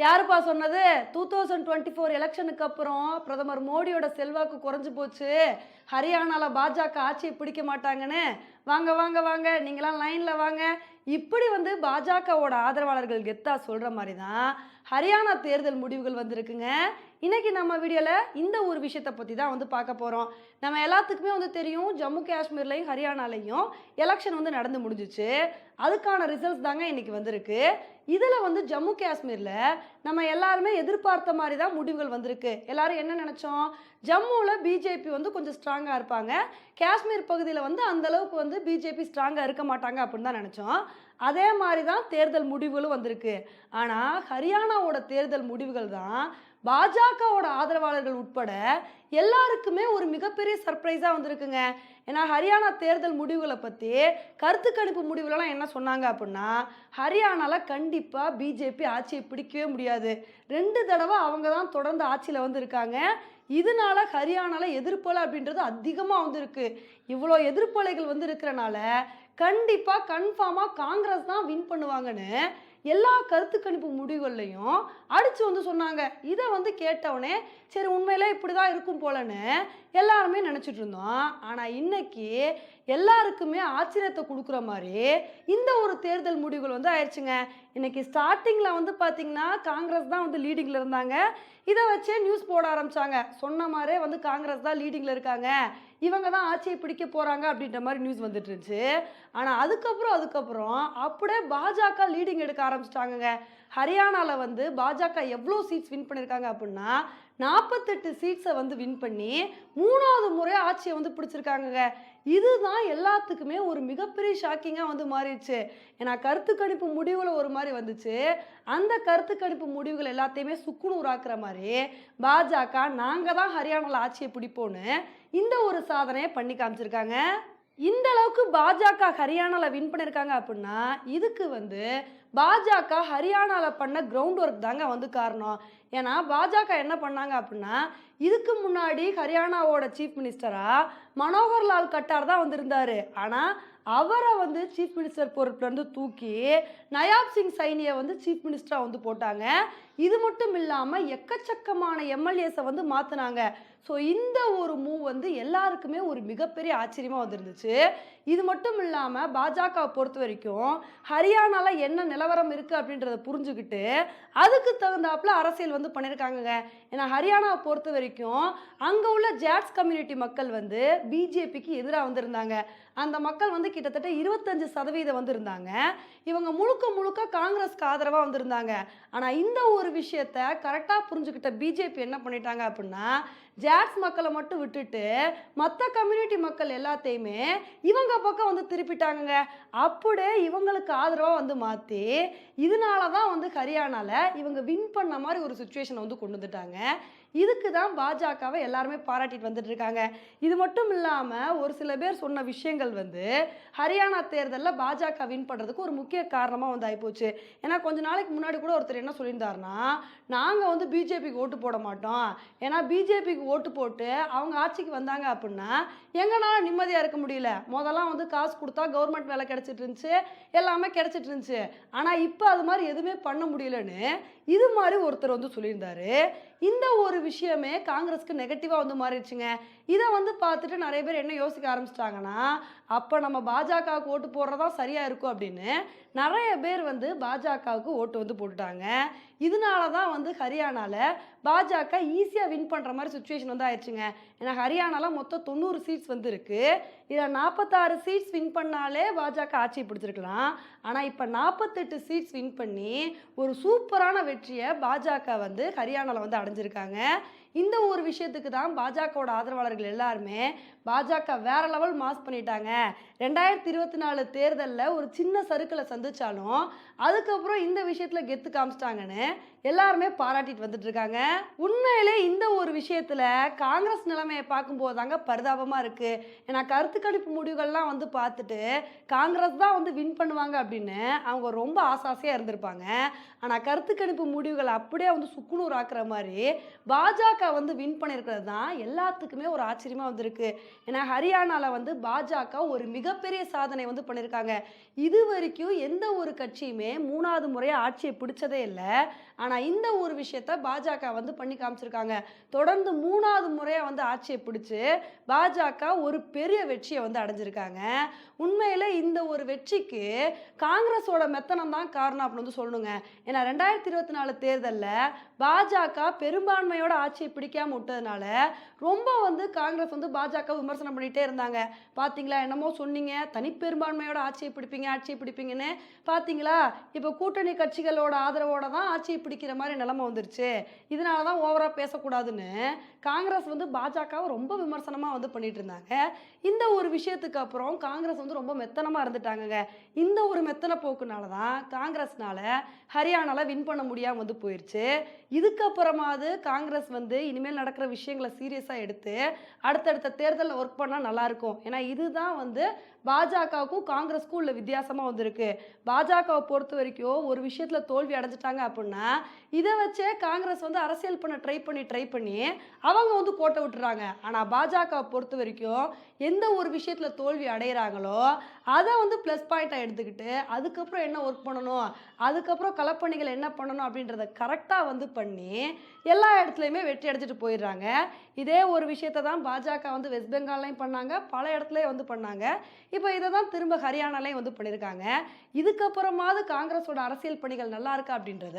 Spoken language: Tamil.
யாருப்பா சொன்னது? டூ தௌசண்ட் டுவெண்ட்டி ஃபோர் எலெக்ஷனுக்கு அப்புறம் பிரதமர் மோடியோட செல்வாக்கு குறைஞ்சு போச்சு. ஹரியானால பாஜக ஆட்சியை பிடிக்க மாட்டாங்கன்னு வாங்க வாங்க வாங்க நீங்களாம் லைனில் வாங்க. இப்படி வந்து பாஜகவோட ஆதரவாளர்கள் கெத்தா சொல்கிற மாதிரி தான் ஹரியானா தேர்தல் முடிவுகள் வந்திருக்குங்க. இன்றைக்கி நம்ம வீடியோவில் இந்த ஒரு விஷயத்தை பற்றி தான் வந்து பார்க்க போகிறோம் நம்ம எல்லாத்துக்குமே வந்து தெரியும் ஜம்மு காஷ்மீர்லையும் ஹரியானாலையும் எலெக்ஷன் வந்து நடந்து முடிஞ்சிச்சு. அதுக்கான ரிசல்ட்ஸ் தாங்க இன்னைக்கு வந்திருக்கு. இதில் வந்து ஜம்மு காஷ்மீரில் நம்ம எல்லாருமே எதிர்பார்த்த மாதிரி தான் முடிவுகள் வந்திருக்கு. எல்லாரும் என்ன நினச்சோம்? ஜம்முவில் பிஜேபி வந்து கொஞ்சம் ஸ்ட்ராங்காக இருப்பாங்க. காஷ்மீர் பகுதியில் வந்து அந்த அளவுக்கு வந்து பிஜேபி ஸ்ட்ராங்காக இருக்க மாட்டாங்க அப்படின்னு தான் நினச்சோம். அதே மாதிரி தான் தேர்தல் முடிவுகளும் வந்திருக்கு. ஆனால் ஹரியானாவோட தேர்தல் முடிவுகள் தான் பாஜகவோட ஆதரவாளர்கள் உட்பட எல்லாருக்குமே ஒரு மிகப்பெரிய சர்ப்ரைஸாக வந்திருக்குங்க. ஏன்னா ஹரியானா தேர்தல் முடிவுகளை பற்றி கருத்து கணிப்பு முடிவுலலாம் என்ன சொன்னாங்க அப்படின்னா ஹரியானாவில் கண்டிப்பாக பிஜேபி ஆட்சியை பிடிக்கவே முடியாது. ரெண்டு தடவை அவங்க தான் தொடர்ந்து ஆட்சியில் வந்து இருக்காங்க இதனால ஹரியானாவில் எதிர்ப்பலை அப்படின்றது அதிகமாக வந்திருக்கு. இவ்வளோ எதிர்ப்பலைகள் வந்து இருக்கிறனால கண்டிப்பாக கன்ஃபார்மாக காங்கிரஸ் தான் வின் பண்ணுவாங்கன்னு எல்லா கருத்து கணிப்பு முடிவுகள்லையும் அடித்து வந்து சொன்னாங்க. இதை வந்து கேட்டவுடனே சரி உண்மையிலே இப்படி தான் இருக்கும் போலன்னு எல்லாருமே நினச்சிட்டு இருந்தோம். ஆனால் இன்னைக்கு எல்லாருக்குமே ஆச்சரியத்தை கொடுக்குற மாதிரி இந்த ஒரு தேர்தல் முடிவுகள் வந்து ஆயிடுச்சுங்க. இன்னைக்கு ஸ்டார்டிங்கில் வந்து பார்த்தீங்கன்னா காங்கிரஸ் தான் வந்து லீடிங்கில் இருந்தாங்க. இதை வச்சே நியூஸ் போட ஆரம்பித்தாங்க சொன்ன மாதிரியே வந்து காங்கிரஸ் தான் லீடிங்கில் இருக்காங்க. இவங்க தான் ஆட்சியை பிடிக்க போகிறாங்க அப்படின்ற மாதிரி நியூஸ் வந்துட்டு இருந்துச்சு. ஆனால் அதுக்கப்புறம் அதுக்கப்புறம் அப்படியே பாஜக லீடிங் எடுக்க ஆரம்பிச்சிட்டாங்கங்க. ஹரியானாவில் வந்து பாஜக எவ்வளோ சீட்ஸ் வின் பண்ணியிருக்காங்க அப்படின்னா நாற்பத்தெட்டு சீட்ஸை வந்து வின் பண்ணி மூணாவது முறை ஆட்சியை வந்து பிடிச்சிருக்காங்கங்க. இதுதான் எல்லாத்துக்குமே ஒரு மிகப்பெரிய ஷாக்கிங்காக வந்து மாறிடுச்சு. ஏன்னா கருத்து கணிப்பு முடிவில் ஒரு மாதிரி வந்துச்சு. அந்த கருத்து கணிப்பு முடிவுகள் எல்லாத்தையுமே சுக்குநூறாக்குற மாதிரி பாஜக நாங்கள் தான் ஹரியானாவில் ஆட்சியை பிடிப்போன்னு இந்த ஒரு சாதனையை பண்ணி காமிச்சிருக்காங்க. இந்த அளவுக்கு பாஜக ஹரியானாவில் வின் பண்ணியிருக்காங்க அப்படின்னா இதுக்கு வந்து பாஜக ஹரியானாவில் பண்ண கிரவுண்ட் ஒர்க் தாங்க வந்து காரணம். ஏன்னா பாஜக என்ன பண்ணாங்க அப்படின்னா இதுக்கு முன்னாடி ஹரியானாவோட சீஃப் மினிஸ்டராக மனோகர் லால் கட்டார் தான் வந்திருந்தார். ஆனால் அவரை வந்து சீஃப் மினிஸ்டர் பொறுப்புலேருந்து தூக்கி நயாப் சிங் சைனியை வந்து சீஃப் மினிஸ்டராக வந்து போட்டாங்க. இது மட்டும் இல்லாமல் எக்கச்சக்கமான எம்எல்ஏஸை வந்து மாற்றினாங்க ஸோ இந்த ஒரு மூவ் வந்து எல்லாருக்குமே ஒரு மிகப்பெரிய ஆச்சரியமாக வந்துருந்துச்சு. இது மட்டும் இல்லாமல் பாஜகவை பொறுத்த வரைக்கும் ஹரியானாவில் என்ன நிலவரம் இருக்குது அப்படின்றத புரிஞ்சுக்கிட்டு அதுக்கு தகுந்தாப்புல அரசியல் வந்து பண்ணியிருக்காங்கங்க ஏன்னா ஹரியானாவை பொறுத்த வரைக்கும் அங்கே உள்ள ஜாட்ஸ் கம்யூனிட்டி மக்கள் வந்து பிஜேபிக்கு எதிராக வந்திருந்தாங்க. அந்த மக்கள் வந்து கிட்டத்தட்ட இருபத்தஞ்சு சதவீதம் வந்திருந்தாங்க. இவங்க முழுக்க முழுக்க காங்கிரஸ்க்கு ஆதரவாக வந்திருந்தாங்க. ஆனால் இந்த ஒரு விஷயத்த கரெக்டாக புரிஞ்சுக்கிட்ட பிஜேபி என்ன பண்ணிட்டாங்க அப்படின்னா ஜாட்ஸ் மக்களை மட்டும் விட்டுட்டு மற்ற கம்யூனிட்டி மக்கள் எல்லாத்தையுமே இவங்க பக்கம் வந்து திருப்பிட்டாங்க அப்படியே இவங்களுக்கு ஆதரவாக வந்து மாற்றி இதனால தான் வந்து ஹரியானாவில் இவங்க வின் பண்ண மாதிரி ஒரு சுச்சுவேஷனை வந்து கொண்டு வந்துட்டாங்க. இதுக்கு தான் பாஜகவை எல்லாருமே பாராட்டிட்டு வந்துட்டு இருக்காங்க. இது மட்டும் இல்லாமல் ஒரு சில பேர் சொன்ன விஷயங்கள் வந்து ஹரியானா தேர்தலில் பாஜக வின் பண்ணுறதுக்கு ஒரு முக்கிய காரணமாக வந்து ஆகிப்போச்சு ஏன்னா கொஞ்ச நாளைக்கு முன்னாடி கூட ஒருத்தர் என்ன சொல்லியிருந்தாருன்னா நாங்கள் வந்து பிஜேபிக்கு ஓட்டு போட மாட்டோம். ஏன்னா பிஜேபிக்கு ஓட்டு போட்டு அவங்க ஆட்சிக்கு வந்தாங்க அப்படின்னா எங்கனால நிம்மதியாக இருக்க முடியல. முதல்லாம் வந்து காசு கொடுத்தா கவர்மெண்ட் வேலை கிடச்சிட்டு இருந்துச்சு. எல்லாமே கிடச்சிட்டு இருந்துச்சு. ஆனால் இப்போ அது மாதிரி எதுவுமே பண்ண முடியலன்னு இது மாதிரி ஒருத்தர் வந்து சொல்லியிருந்தாரு. இந்த ஒரு விஷயமே காங்கிரஸ்க்கு நெகட்டிவாக வந்து மாறிடுச்சுங்க. இதை வந்து பார்த்துட்டு நிறைய பேர் என்ன யோசிக்க ஆரம்பிச்சிட்டாங்கன்னா அப்போ நம்ம பாஜகவுக்கு ஓட்டு போடுறதா சரியாக இருக்கும் அப்படின்னு நிறைய பேர் வந்து பாஜகவுக்கு ஓட்டு வந்து போட்டுட்டாங்க. இதனால தான் வந்து ஹரியானாவில் பாஜக ஈஸியாக வின் பண்ணுற மாதிரி சுச்சுவேஷன் வந்து ஆயிடுச்சுங்க. ஏன்னா ஹரியானாவில் மொத்தம் தொண்ணூறு சீட்ஸ் வந்து இருக்குது இதில் நாற்பத்தாறு சீட்ஸ் வின் பண்ணாலே பாஜக ஆட்சி பிடிச்சிருக்கலாம். ஆனால் இப்போ நாற்பத்தெட்டு சீட்ஸ் வின் பண்ணி ஒரு சூப்பரான வெற்றியை பாஜக வந்து ஹரியானாவில் வந்து அடைஞ்சிருக்காங்க. இந்த ஒரு விஷயத்துக்கு தான் பாஜகவோட ஆதரவாளர்கள் எல்லாருமே பாஜக வேற லெவல் மாஸ் பண்ணிட்டாங்க. ரெண்டாயிரத்தி இருபத்தி நாலு தேர்தலில் ஒரு சின்ன சறுக்களை சந்திச்சாலும் அதுக்கப்புறம் இந்த விஷயத்தில் கெத்து காமிச்சிட்டாங்கன்னு எல்லாருமே பாராட்டிட்டு வந்துட்டு இருக்காங்க உண்மையிலே இந்த ஒரு விஷயத்தில் காங்கிரஸ் நிலைமையை பார்க்கும்போது தாங்க பரிதாபமாக இருக்குது ஏன்னா கருத்து கணிப்பு முடிவுகள்லாம் வந்து பார்த்துட்டு காங்கிரஸ் தான் வந்து வின் பண்ணுவாங்க அப்படின்னு அவங்க ரொம்ப ஆசாசியாக இருந்திருப்பாங்க. ஆனால் கருத்து கணிப்பு முடிவுகள் அப்படியே வந்து சுக்குநூறு ஆக்குற மாதிரி பாஜக வந்து வின் பண்ணியிருக்கிறது தான் எல்லாத்துக்குமே ஒரு ஆச்சரியமாக வந்திருக்கு. ஏன்னா ஹரியானாவில் வந்து பாஜக ஒரு மிகப்பெரிய சாதனை வந்து பண்ணியிருக்காங்க. இது வரைக்கும் எந்த ஒரு கட்சியுமே மூணாவது முறையாக ஆட்சியை பிடிச்சதே இல்லை. ஆனால் ஆனால் இந்த ஒரு விஷயத்த பாஜக வந்து பண்ணி காமிச்சிருக்காங்க. தொடர்ந்து மூணாவது முறையாக வந்து ஆட்சியை பிடிச்சி பாஜக ஒரு பெரிய வெற்றியை வந்து அடைஞ்சிருக்காங்க. உண்மையில் இந்த ஒரு வெற்றிக்கு காங்கிரஸோட மெத்தனம் தான் காரணம் அப்படின்னு வந்து சொல்லணுங்க. ஏன்னா ரெண்டாயிரத்தி இருபத்தி நாலு தேர்தலில் பாஜக பெரும்பான்மையோட ஆட்சியை பிடிக்காம விட்டதுனால ரொம்ப வந்து காங்கிரஸ் வந்து பாஜக விமர்சனம் பண்ணிகிட்டே இருந்தாங்க. பார்த்தீங்களா என்னமோ சொன்னீங்க. தனிப்பெரும்பான்மையோட ஆட்சியை பிடிப்பீங்க ஆட்சியை பிடிப்பீங்கன்னு. பார்த்தீங்களா இப்போ கூட்டணி கட்சிகளோட ஆதரவோட தான் ஆட்சியை நிற்கிற மாதிரி நிலமை வந்துருச்சு. இதனால தான் ஓவராக பேசக்கூடாதுன்னு காங்கிரஸ் வந்து பாஜகவை ரொம்ப விமர்சனமாக வந்து பண்ணிட்டு இருந்தாங்க. இந்த ஒரு விஷயத்துக்கு அப்புறம் காங்கிரஸ் வந்து ரொம்ப மெத்தனமாக இருந்துட்டாங்கங்க. இந்த ஒரு மெத்தன போக்குனால தான் காங்கிரஸ்னால ஹரியானாவில் வின் பண்ண முடியாமல் வந்து போயிடுச்சு இதுக்கப்புறமாவது காங்கிரஸ் வந்து இனிமேல் நடக்கிற விஷயங்களை சீரியஸாக எடுத்து அடுத்தடுத்த தேர்தலில் ஒர்க் பண்ணால் நல்லாயிருக்கும் ஏன்னா இதுதான் வந்து பாஜகவுக்கும் காங்கிரஸ்க்கும் உள்ள வித்தியாசமாக வந்திருக்கு. பாஜகவை பொறுத்த வரைக்கும் ஒரு விஷயத்தில் தோல்வி அடைஞ்சிட்டாங்க அப்படின்னா இதை வச்சே காங்கிரஸ் வந்து அரசியல் பண்ண ட்ரை பண்ணி ட்ரை பண்ணி அவங்க வந்து கோட்டை விட்டுறாங்க. ஆனால் பாஜகவை பொறுத்த வரைக்கும் எந்த ஒரு விஷயத்தில் தோல்வி அடைகிறாங்களோ அதை வந்து ப்ளஸ் பாயிண்ட்டாக எடுத்துக்கிட்டு அதுக்கப்புறம் என்ன ஒர்க் பண்ணணும் அதுக்கப்புறம் களப்பணிகள் என்ன பண்ணணும் அப்படின்றத கரெக்டாக வந்து பண்ணி எல்லா இடத்துலையுமே வெற்றி அடைச்சிட்டு போயிடுறாங்க. இதே ஒரு விஷயத்தை தான் பாஜக வந்து வெஸ்ட் பெங்கால்லையும் பண்ணாங்க பல இடத்துலையும் வந்து பண்ணாங்க. இப்போ இதை தான் திரும்ப ஹரியானாலையும் வந்து பண்ணியிருக்காங்க. இதுக்கப்புறமாவது காங்கிரஸோட அரசியல் பணிகள் நல்லா இருக்கா அப்படின்றத